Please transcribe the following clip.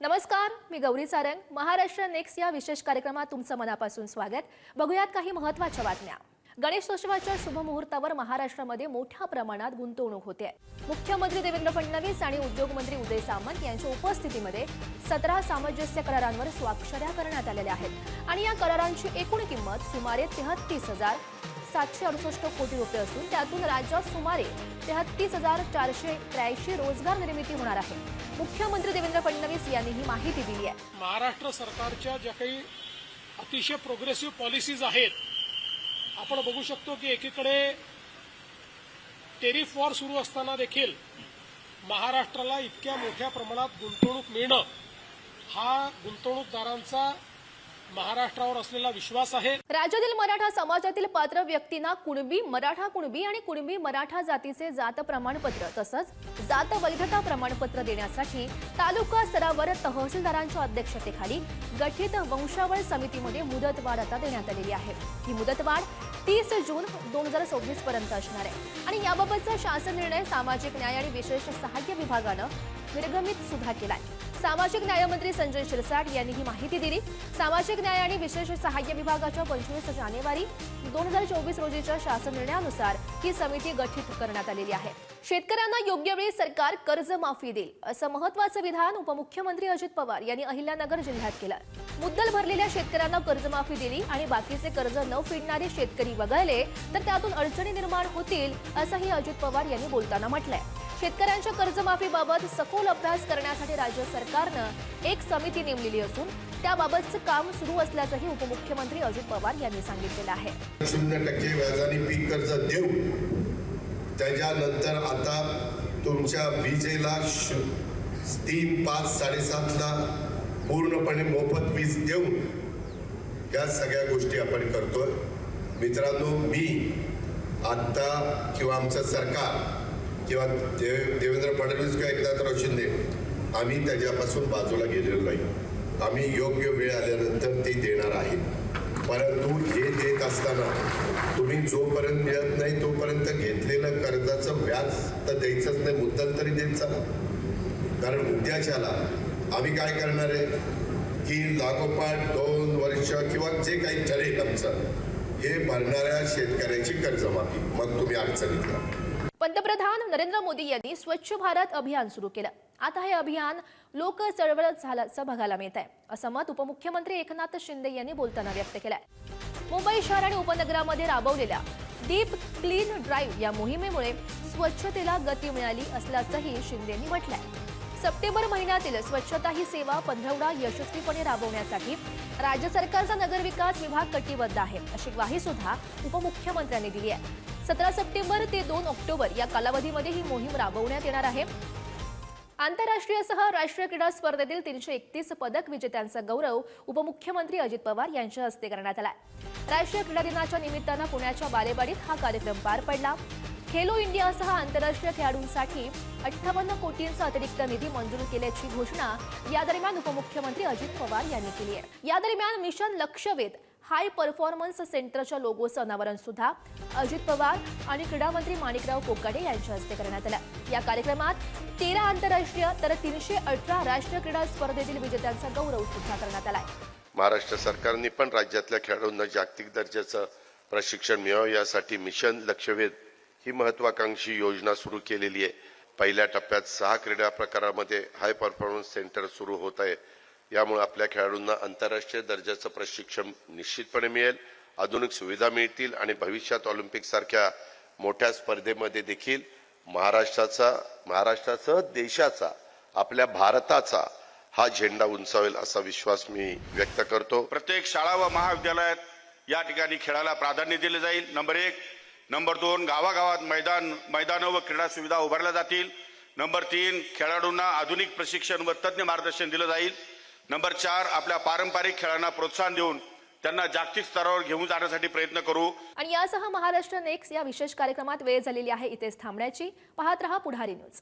नमस्कार मी गौरी सारंग. महाराष्ट्र नेक्स्ट या विशेष कार्यक्रमात तुमचं मनापासून स्वागत. बघूयात काही महत्त्वाच्या बातम्या. गणेशोत्सवाच्या शुभमुहूर्तावर महाराष्ट्रामध्ये मोठ्या प्रमाणात गुंतवणूक होते मुख्यमंत्री देवेंद्र फडणवीस आणि उद्योगमंत्री उदय सामंत यांच्या उपस्थितीमध्ये सतरा सामंजस्य करारांवर स्वाक्षऱ्या करण्यात आलेल्या आहेत. आणि या करारांची एकूण किंमत सुमारे तेहत्तीस हजार सातशे अडुसष्ट कोटी रुपये असून त्यातून राज्यात सुमारे तेहत्तीस हजार चारशे त्र्याऐंशी रोजगार निर्मिती होणार आहे. मुख्यमंत्री देवेंद्र फडणवीस यांनी ही माहिती दिली आहे. महाराष्ट्र सरकारच्या ज्या काही अतिशय प्रोग्रेसिव्ह पॉलिसीज आहेत आपण बघू शकतो की एकीकडे टेरिफ वॉर सुरू असताना देखील महाराष्ट्राला इतक्या मोठ्या प्रमाणात गुंतवणूक मिळणं हा गुंतवणूकदारांचा महाराष्ट्रावर असलेला विश्वास आहे. राज्यातील मराठा समाजातील पात्र व्यक्तींना कुणबी मराठा कुणबी आणि कुणबी मराठा जातीचे जात प्रमाणपत्र तसंच जात वैधता प्रमाणपत्र देण्यासाठी तालुका स्तरावर तहसीलदारांच्या अध्यक्षतेखाली गठीत वंशावळ समितीमध्ये मुदतवाढ आता देण्यात आलेली आहे. ही मुदतवाढ तीस जून दोन हजार सव्वीस पर्यंत असणार आहे. आणि याबाबतचा शासन निर्णय सामाजिक न्याय आणि विशेष सहाय्य विभागानं निर्गमित सुद्धा केलाय. सामाजिक न्यायमंत्री संजय शिरसाट यांनी ही माहिती दिली. सामाजिक न्याय आणि विशेष सहाय्य विभागाच्या पंचवीस जानेवारी दोन हजार चोवीस रोजीच्या शासन निर्णयानुसार ही समिती गठीत करण्यात आलेली आहे. शेतकऱ्यांना योग्य वेळी सरकार कर्जमाफी देईल असं महत्वाचं विधान उपमुख्यमंत्री अजित पवार यांनी अहिल्यानगर जिल्ह्यात केलं. मुद्दल भरलेल्या शेतकऱ्यांना कर्जमाफी दिली आणि बाकीचे कर्ज न फेडणारे शेतकरी वगळले तर त्यातून अडचणी निर्माण होतील असंही अजित पवार यांनी बोलताना म्हटलंय. शेतकऱ्यांच्या कर्जमाफीबाबत सखोल अभ्यास करण्यासाठी राज्य सरकारनं एक समिती नेमलेली असून त्याबाबतचं काम सुरू असल्याचंही उपमुख्यमंत्री अजित पवार यांनी सांगितलेलं आहे. शून्य टक्के व्याजाने पीक कर्ज देऊ. त्याच्यानंतर आता तुमच्या विजेला तीन पाच साडेसातला पूर्णपणे मोफत वीज देऊन या सगळ्या गोष्टी आपण करतोय. मित्रांनो मी आत्ता किंवा आमचं सरकार किंवा देव देवेंद्र फडणवीस किंवा एकनाथराव शिंदे आम्ही त्याच्यापासून बाजूला गेलेलो नाही. आम्ही योग्य वेळ आल्यानंतर ते देणार आहे. परंतु हे देत असताना तुम्ही जोपर्यंत मिळत नाही तोपर्यंत घेतलेलं कर्जाचं व्याज तर द्यायचंच नाही मुद्दल तरी देत चला. कारण उद्याच्याला आम्ही काय करणार आहे? की लागोपाठ दोन वर्ष किंवा जे काही ठरेल आमचं हे भरणाऱ्या शेतकऱ्याची कर्जमाफी. मग तुम्ही अडचणीत राहा. पंतप्रधान नरेंद्र मोदी यांनी स्वच्छ भारत अभियान सुरू केलं. आता हे अभियान लोक चळवळत झाल्याचं बघायला मिळत आहे असं मत उपमुख्यमंत्री एकनाथ शिंदे यांनी बोलताना व्यक्त केलंय. मुंबई शहर आणि उपनगरामध्ये राबवलेल्या डीप क्लीन ड्राईव्ह या मोहिमेमुळे स्वच्छतेला गती मिळाली असल्याचंही शिंदेनी म्हटलंय. सप्टेंबर महिन्यातील स्वच्छता ही सेवा पंधरवडा यशस्वीपणे राबवण्यासाठी राज्य सरकारचा नगरविकास विभाग कटिबद्ध आहे अशी ग्वाही सुद्धा उपमुख्यमंत्र्यांनी दिली आहे. सतरा सप्टेंबर ते दोन ऑक्टोबर या कालावधीमध्ये ही मोहीम राबवण्यात येणार आहे. आंतरराष्ट्रीयसह राष्ट्रीय क्रीडा स्पर्धेतील तीनशे एकतीस पदक विजेत्यांचा गौरव उपमुख्यमंत्री अजित पवार यांच्या हस्ते करण्यात आला राष्ट्रीय क्रीडा दिनाच्या निमित्तानं पुण्याच्या बालेवाडीत हा कार्यक्रम पार पडला. खेलो इंडियासह आंतरराष्ट्रीय खेळाडूंसाठी अठ्ठावन्न कोटींचा अतिरिक्त निधी मंजूर केल्याची घोषणा या दरम्यान उपमुख्यमंत्री अजित पवार यांनी केली आहे. या दरम्यान मिशन लक्षवेध हाय परफॉर्मन्स सेंटरच्या लोगोचं अनावरण सुद्धा. अजित पवार आणि क्रीडा मंत्री माणिकराव कोकाडे यांच्या हस्ते करण्यात आलं. या कार्यक्रमात तेरा आंतरराष्ट्रीय तर तीनशे अठरा राष्ट्रीय क्रीडा स्पर्धेतील विजेत्यांचा गौरव सुद्धा करण्यात आलाय. महाराष्ट्र सरकारने पण राज्यातल्या खेळाडूंना जागतिक दर्जाचं प्रशिक्षण मिळावं यासाठी मिशन लक्षवेध ही महत्वाकांक्षी योजना सुरू केलेली आहे. पहिल्या टप्प्यात सहा क्रीडा प्रकारामध्ये हाय परफॉर्मन्स सेंटर सुरू होत आहे. यामुळे आपल्या खेळाडूंना आंतरराष्ट्रीय दर्जाचं प्रशिक्षण निश्चितपणे मिळेल. आधुनिक सुविधा मिळतील आणि भविष्यात ऑलिम्पिकसारख्या मोठ्या स्पर्धेमध्ये देखील महाराष्ट्राचा महाराष्ट्रासह देशाचा आपल्या भारताचा हा झेंडा उंचावेल असा विश्वास मी व्यक्त करतो. प्रत्येक शाळा व महाविद्यालयात या ठिकाणी खेळाला प्राधान्य दिले जाईल. नंबर एक. नंबर दोन. गावागावात मैदान मैदानं व क्रीडा सुविधा उभारल्या जातील. नंबर तीन. खेळाडूंना आधुनिक प्रशिक्षण व तज्ज्ञ मार्गदर्शन दिलं जाईल. नंबर चार आपल्या पारंपरिक खेळांना प्रोत्साहन देऊन त्यांना जागतिक स्तरावर घेऊन जाण्यासाठी प्रयत्न करू. आणि यासह महाराष्ट्र नेक्स्ट या विशेष कार्यक्रमात वेळ झालेली आहे. इथेच थांबण्याची. पाहत रहा पुढारी न्यूज.